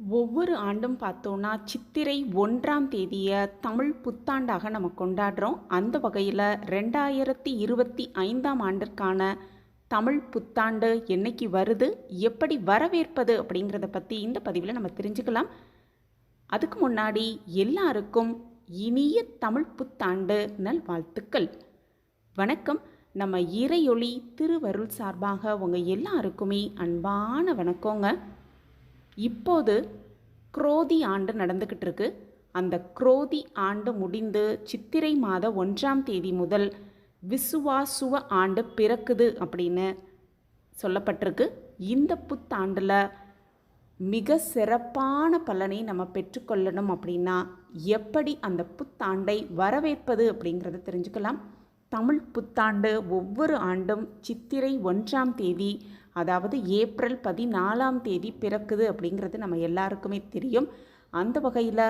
ஒவ்வொரு ஆண்டும் பார்த்தோன்னா சித்திரை ஒன்றாம் தேதியை தமிழ் புத்தாண்டாக நம்ம கொண்டாடுறோம். அந்த வகையில் ரெண்டாயிரத்தி இருபத்தி ஐந்தாம் ஆண்டிற்கான தமிழ் புத்தாண்டு என்னைக்கு வருது எப்படி வரவேற்பது அப்படிங்கிறத பற்றி இந்த பதிவில் நம்ம தெரிஞ்சுக்கலாம். அதுக்கு முன்னாடி எல்லாருக்கும் இனிய தமிழ் புத்தாண்டு நல்வாழ்த்துக்கள் வணக்கம். நம்ம இறையொளி திருவருள் சார்பாக உங்கள் எல்லாருக்குமே அன்பான வணக்கங்க. இப்போது குரோதி ஆண்டு நடந்துக்கிட்டு இருக்கு அந்த குரோதி ஆண்டு முடிந்து சித்திரை மாத ஒன்றாம் தேதி முதல் விசுவாசுவ ஆண்டு பிறக்குது அப்படின்னு சொல்லப்பட்டிருக்கு. இந்த புத்தாண்டில் மிக சிறப்பான பலனை நம்ம பெற்றுக்கொள்ளணும் அப்படின்னா எப்படி அந்த புத்தாண்டை வரவேற்பது அப்படிங்கிறத தெரிஞ்சுக்கலாம். தமிழ் புத்தாண்டு ஒவ்வொரு ஆண்டும் சித்திரை ஒன்றாம் தேதி அதாவது ஏப்ரல் பதினாலாம் தேதி பிறக்குது அப்படிங்கிறது நம்ம எல்லாருக்குமே தெரியும். அந்த வகையில்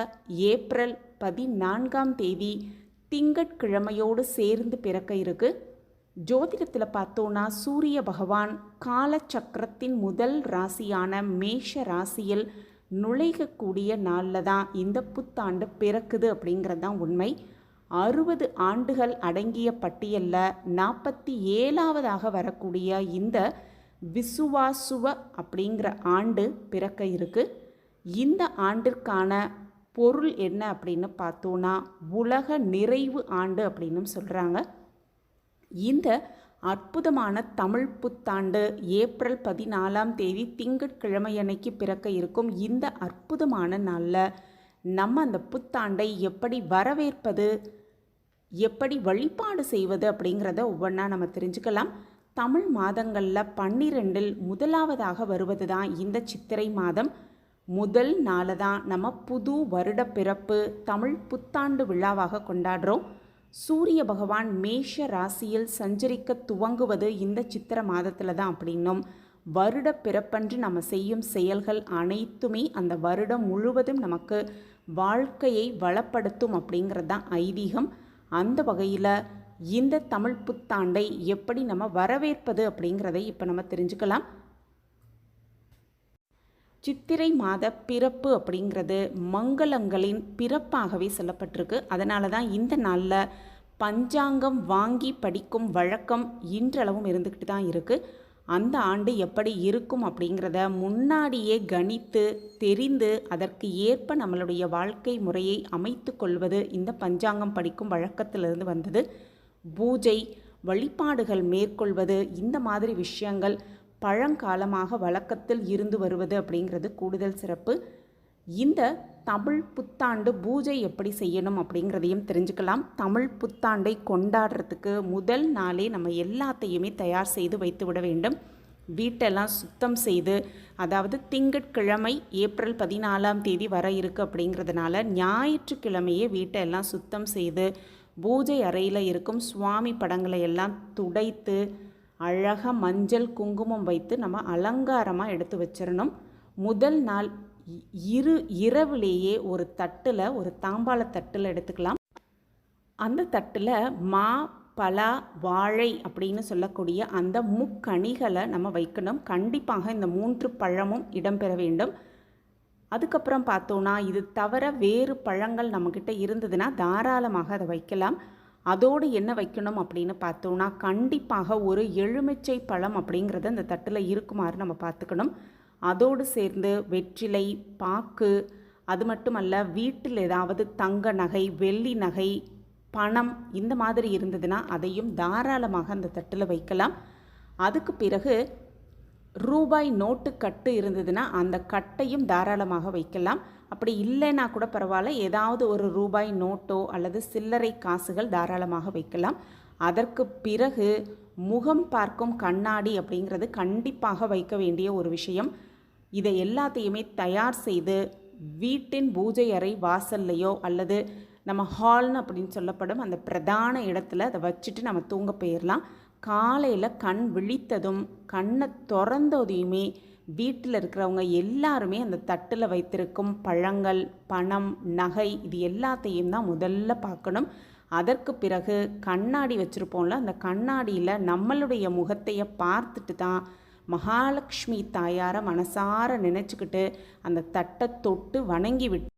ஏப்ரல் பதினான்காம் தேதி திங்கட்கிழமையோடு சேர்ந்து பிறக்க இருக்கு. ஜோதிடத்தில் பார்த்தோன்னா சூரிய பகவான் காலச்சக்கரத்தின் முதல் ராசியான மேஷ ராசியில் நுழைகக்கூடிய நாளில் தான் இந்த புத்தாண்டு பிறக்குது அப்படிங்கிறது தான் உண்மை. அறுபது ஆண்டுகள் அடங்கிய பட்டியலில் நாற்பத்தி ஏழாவதாக வரக்கூடிய இந்த விசுவாசுவ அப்படிங்கிற ஆண்டு பிறக்க இருக்கு. இந்த ஆண்டிற்கான பொருள் என்ன அப்படின்னு பார்த்தோன்னா உலக நிறைவு ஆண்டு அப்படின்னு சொல்கிறாங்க இந்த அற்புதமான தமிழ் புத்தாண்டு ஏப்ரல் பதினாலாம் தேதி திங்கட்கிழமை அன்னைக்கு பிறக்க இருக்கும் இந்த அற்புதமான நாளில் நம்ம அந்த புத்தாண்டை எப்படி வரவேற்பது எப்படி வழிபாடு செய்வது அப்படிங்கிறத ஒவ்வொன்றா நம்ம தெரிஞ்சுக்கலாம். தமிழ் மாதங்களில் பன்னிரெண்டில் முதலாவதாக வருவது தான் இந்த சித்திரை மாதம். முதல் நாளை தான் நம்ம புது வருட பிறப்பு தமிழ் புத்தாண்டு விழாவாக கொண்டாடுறோம். சூரிய பகவான் மேஷ ராசியில் சஞ்சரிக்க துவங்குவது இந்த சித்திர மாதத்தில் தான் அப்படின்னும். வருட பிறப்பன்று நம்ம செய்யும் செயல்கள் அனைத்துமே அந்த வருடம் முழுவதும் நமக்கு வாழ்க்கையை வளப்படுத்தும் அப்படிங்கிறது தான் ஐதீகம். அந்த வகையில் இந்த தமிழ் புத்தாண்டை எப்படி நம்ம வரவேற்பது அப்படிங்கிறதை இப்போ நம்ம தெரிஞ்சுக்கலாம். சித்திரை மாத பிறப்பு அப்படிங்கிறது மங்களங்களின் பிறப்பாகவே சொல்லப்பட்டிருக்கு. அதனால தான் இந்த நாளில் பஞ்சாங்கம் வாங்கி படிக்கும் வழக்கம் இன்றளவும் இருந்துக்கிட்டு தான் இருக்குது அந்த ஆண்டு எப்படி இருக்கும் அப்படிங்கிறத முன்னாடியே கணித்து தெரிந்து அதற்கு ஏற்ப நம்மளுடைய வாழ்க்கை முறையை அமைத்து கொள்வது இந்த பஞ்சாங்கம் படிக்கும் வழக்கத்திலிருந்து வந்தது. பூஜை வழிபாடுகள் மேற்கொள்வது இந்த மாதிரி விஷயங்கள் பழங்காலமாக வழக்கத்தில் இருந்து வருவது அப்படிங்கிறது கூடுதல் சிறப்பு. இந்த தமிழ் புத்தாண்டு பூஜை எப்படி செய்யணும் அப்படிங்கிறதையும் தெரிஞ்சுக்கலாம். தமிழ் புத்தாண்டை கொண்டாடுறதுக்கு முதல் நாளே நம்ம எல்லாத்தையுமே தயார் செய்து வைத்து விட வேண்டும். வீட்டெல்லாம் சுத்தம் செய்து அதாவது திங்கட்கிழமை ஏப்ரல் பதினாலாம் தேதி வர இருக்கு அப்படிங்கிறதுனால ஞாயிற்றுக்கிழமையே வீட்டை எல்லாம் சுத்தம் செய்து பூஜை அறையில் இருக்கும் சுவாமி படங்களை எல்லாம் துடைத்து அழகாக மஞ்சள் குங்குமம் வைத்து நம்ம அலங்காரமாக எடுத்து வச்சிடணும் முதல் நாள் இரு இரவுலேயே ஒரு தட்டில் ஒரு தாம்பாள தட்டில் எடுத்துக்கலாம். அந்த தட்டில் மா பலா வாழை அப்படின்னு சொல்லக்கூடிய அந்த முக்கணிகளை நம்ம வைக்கணும். கண்டிப்பாக இந்த மூன்று பழமும் இடம்பெற வேண்டும். அதுக்கப்புறம் பார்த்தோன்னா இது தவிர வேறு பழங்கள் நம்மக்கிட்ட இருந்ததுன்னா தாராளமாக அதை வைக்கலாம். அதோடு என்ன வைக்கணும் அப்படின்னு பார்த்தோன்னா கண்டிப்பாக ஒரு எலுமிச்சை பழம் அப்படிங்கிறது அந்த தட்டில் இருக்குமாறு நம்ம பார்த்துக்கணும். அதோடு சேர்ந்து வெற்றிலை பாக்கு அது மட்டுமல்ல வீட்டில் ஏதாவது தங்க நகை வெள்ளி நகை பணம் இந்த மாதிரி இருந்ததுன்னா அதையும் தாராளமாக அந்த தட்டில் வைக்கலாம். அதுக்கு பிறகு ரூபாய் நோட்டு கட்டு இருந்ததுன்னா அந்த கட்டையும் தாராளமாக வைக்கலாம். அப்படி இல்லைன்னா கூட பரவாயில்ல. ஏதாவது ஒரு ரூபாய் நோட்டோ அல்லது சில்லறை காசுகள் தாராளமாக வைக்கலாம். அதற்கு பிறகு முகம் பார்க்கும் கண்ணாடி அப்படிங்கிறது கண்டிப்பாக வைக்க வேண்டிய ஒரு விஷயம். இதை எல்லாத்தையுமே தயார் செய்து வீட்டின் பூஜை அறை வாசல்லையோ அல்லது நம்ம ஹால்னு அப்படின்னு சொல்லப்படும் அந்த பிரதான இடத்துல அதை வச்சுட்டு நம்ம தூங்க போயிடலாம் காலையில் கண் விழித்ததும் கண்ணை திறந்ததையுமே வீட்டில் இருக்கிறவங்க எல்லாருமே அந்த தட்டில் வைத்திருக்கும் பழங்கள் பணம் நகை இது எல்லாத்தையும் தான் முதல்ல பார்க்கணும். அதற்கு பிறகு கண்ணாடி வச்சுருப்போம்ல அந்த கண்ணாடியில் நம்மளுடைய முகத்தையே பார்த்துட்டு தான் மகாலட்சுமி தாயாரை மனசார நினச்சிக்கிட்டு அந்த தட்டை தொட்டு வணங்கி விட்டு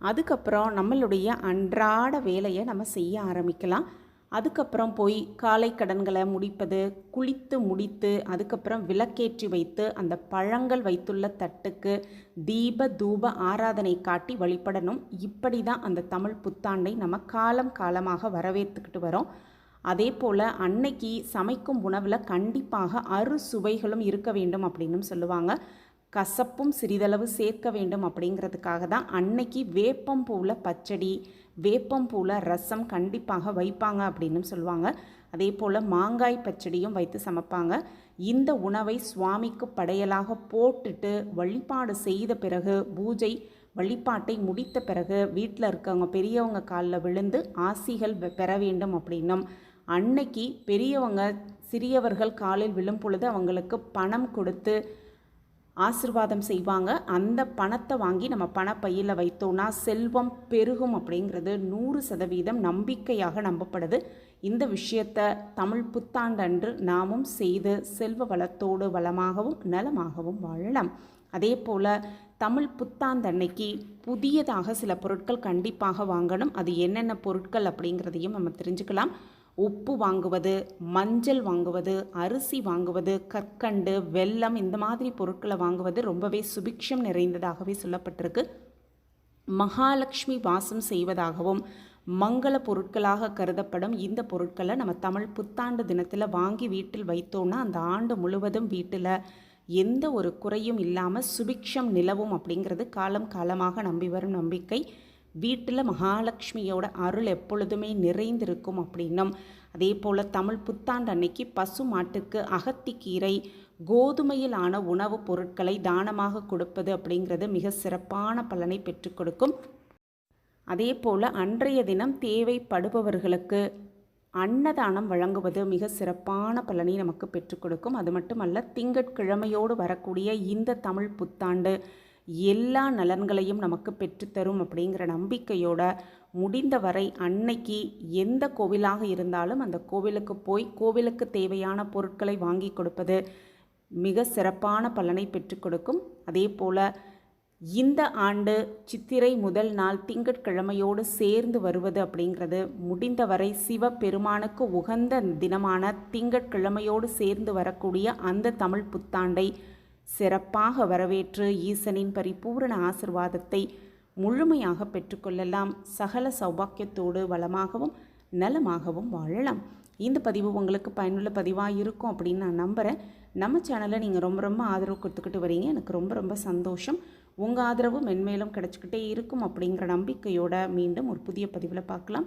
அதுக்கப்புறம் நம்மளுடைய அன்றாட வேலையை நம்ம செய்ய ஆரம்பிக்கலாம். அதுக்கப்புறம் போய் காலை கடன்களை முடிப்பது குளித்து முடித்து அதுக்கப்புறம் விளக்கேற்றி வைத்து அந்த பழங்கள் வைத்துள்ள தட்டுக்கு தீப தூப ஆராதனை காட்டி வழிபடணும். இப்படி தான் அந்த தமிழ் புத்தாண்டை நம்ம காலம் காலமாக வரவேற்றுக்கிட்டு வரோம். அதே போல் அன்னைக்கு சமைக்கும் உணவில் கண்டிப்பாக அறுசுவைகளும் இருக்க வேண்டும் அப்படின்னு சொல்லுவாங்க. கசப்பும் சிறிதளவு சேர்க்க வேண்டும் அப்படிங்கிறதுக்காக தான் அன்னைக்கு வேப்பம் பூவில் பச்சடி வேப்பம் பூவில் ரசம் கண்டிப்பாக வைப்பாங்க அப்படின்னு சொல்லுவாங்க. அதே போல் மாங்காய் பச்சடியும் வைத்து சமைப்பாங்க. இந்த உணவை சுவாமிக்கு படையலாக போட்டுட்டு வழிபாடு செய்த பிறகு பூஜை வழிபாட்டை முடித்த பிறகு வீட்டில் இருக்கவங்க பெரியவங்க காலில் விழுந்து ஆசிகள் பெற வேண்டும் அப்படின்னும். அன்னைக்கு பெரியவங்க சிறியவர்கள் காலில் விழும் பொழுது அவங்களுக்கு பணம் கொடுத்து ஆசிர்வாதம் செய்வாங்க. அந்த பணத்தை வாங்கி நம்ம பணப்பையில் வைத்தோம்னா செல்வம் பெருகும் அப்படிங்கிறது நூறு சதவீதம் நம்பிக்கையாக நம்பப்படுது. இந்த விஷயத்தை தமிழ் புத்தாண்டன்று நாமும் செய்து செல்வ வளத்தோடு வளமாகவும் நலமாகவும் வாழலாம். அதே போல் தமிழ் புத்தாண்டன்னைக்கு புதியதாக சில பொருட்கள் கண்டிப்பாக வாங்கணும். அது என்னென்ன பொருட்கள் அப்படிங்கிறதையும் நம்ம தெரிஞ்சுக்கலாம். உப்பு வாங்குவது மஞ்சள் வாங்குவது அரிசி வாங்குவது கற்கண்டு வெல்லம் இந்த மாதிரி பொருட்களை வாங்குவது ரொம்பவே சுபிக்ஷம் நிறைந்ததாகவே சொல்லப்பட்டிருக்கு. மகாலட்சுமி வாசம் செய்வதாகவும் மங்கள பொருட்களாக கருதப்படும் இந்த பொருட்களை நம்ம தமிழ் புத்தாண்டு தினத்தில் வாங்கி வீட்டில் வைத்தோம்னா அந்த ஆண்டு முழுவதும் வீட்டில் எந்த ஒரு குறையும் இல்லாமல் சுபிக்ஷம் நிலவும் அப்படிங்கிறது காலம் காலமாக நம்பி வரும் நம்பிக்கை. வீட்டில் மகாலட்சுமியோட அருள் எப்பொழுதுமே நிறைந்திருக்கும் அப்படின்னும். அதே போல் தமிழ் புத்தாண்டு அன்னைக்கு பசு மாட்டுக்கு அகத்திக்கீரை கோதுமையிலான உணவுப் பொருட்களை தானமாக கொடுப்பது அப்படிங்கிறது மிக சிறப்பான பலனை பெற்றுக் கொடுக்கும். அதே போல் அன்றைய தினம் தேவைப்படுபவர்களுக்கு அன்னதானம் வழங்குவது மிக சிறப்பான பலனை நமக்கு பெற்றுக் கொடுக்கும். அது மட்டுமல்ல திங்கட்கிழமையோடு வரக்கூடிய இந்த தமிழ் புத்தாண்டு எல்லா நலன்களையும் நமக்கு பெற்றுத்தரும் அப்படிங்கிற நம்பிக்கையோட முடிந்தவரை அன்னைக்கு எந்த கோவிலாக இருந்தாலும் அந்த கோவிலுக்கு போய் கோவிலுக்கு தேவையான பொருட்களை வாங்கி கொடுப்பது மிக சிறப்பான பலனை பெற்றுக் கொடுக்கும். அதே போல் இந்த ஆண்டு சித்திரை முதல் நாள் திங்கட்கிழமையோடு சேர்ந்து வருவது அப்படிங்கிறது முடிந்தவரை சிவபெருமானுக்கு உகந்த தினமான திங்கட்கிழமையோடு சேர்ந்து வரக்கூடிய அந்த தமிழ் புத்தாண்டை சிறப்பாக வரவேற்று ஈசனின் பரிபூரண ஆசிர்வாதத்தை முழுமையாக பெற்றுக்கொள்ளலாம். சகல சௌபாக்கியத்தோடு வளமாகவும் நலமாகவும் வாழலாம். இந்த பதிவு உங்களுக்கு பயனுள்ள பதிவாக இருக்கும் அப்படின்னு நான் நம்புகிறேன் நம்ம சேனலை நீங்கள் ரொம்ப ரொம்ப ஆதரவு கொடுத்துக்கிட்டு வரீங்க. எனக்கு ரொம்ப ரொம்ப சந்தோஷம். உங்கள் ஆதரவு மென்மேலும் கிடச்சிக்கிட்டே இருக்கும் அப்படிங்கிற நம்பிக்கையோட மீண்டும் ஒரு புதிய பதிவில் பார்க்கலாம்.